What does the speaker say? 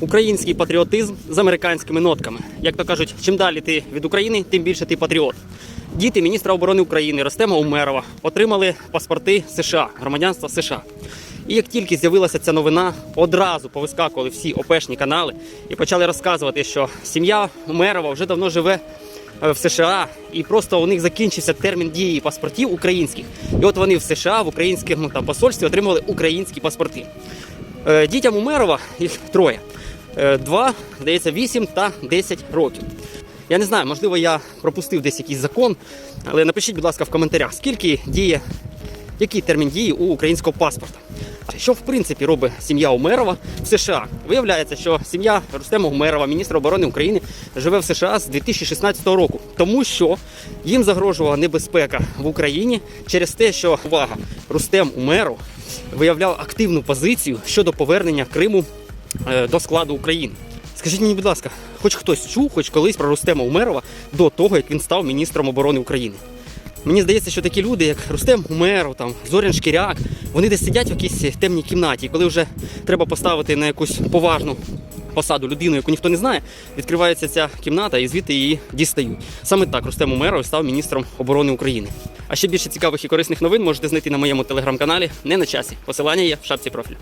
Український патріотизм з американськими нотками. Як то кажуть, чим далі ти від України, тим більше ти патріот. Діти міністра оборони України Ростема Умерова отримали паспорти США, громадянства США. І як тільки з'явилася ця новина, одразу повискакували всі опешні канали і почали розказувати, що сім'я Умерова вже давно живе е, в США, і просто у них закінчився термін дії паспортів українських. І от вони в США в українському там посольстві отримали українські паспорти. Е, Дітям Умерова їх троє. Е, Два, здається, 8 та 10 років. Я не знаю, можливо, я пропустив десь якийсь закон, але напишіть, будь ласка, в коментарях, скільки діє, який термін дії у українського паспорта. Що в принципі робить сім'я Умерова в США? Виявляється, що сім'я Рустема Умерова, міністра оборони України, живе в США з 2016 року, тому що їм загрожувала небезпека в Україні через те, що увага, Рустем Умеров виявляв активну позицію щодо повернення Криму е, до складу України. Скажіть мені, будь ласка, хоч хтось чув, хоч колись про Рустема Умерова до того, як він став міністром оборони України. Мені здається, що такі люди, як Рустем Умеров, там, Зорян Шкіряк, вони десь сидять в якійсь темній кімнаті, коли вже треба поставити на якусь поважну посаду людину, яку ніхто не знає, відкривається ця кімната і звідти її дістають. Саме так Рустем Умеров став міністром оборони України. А ще більше цікавих і корисних новин можете знайти на моєму телеграм-каналі не на часі. Посилання є в шапці профілю.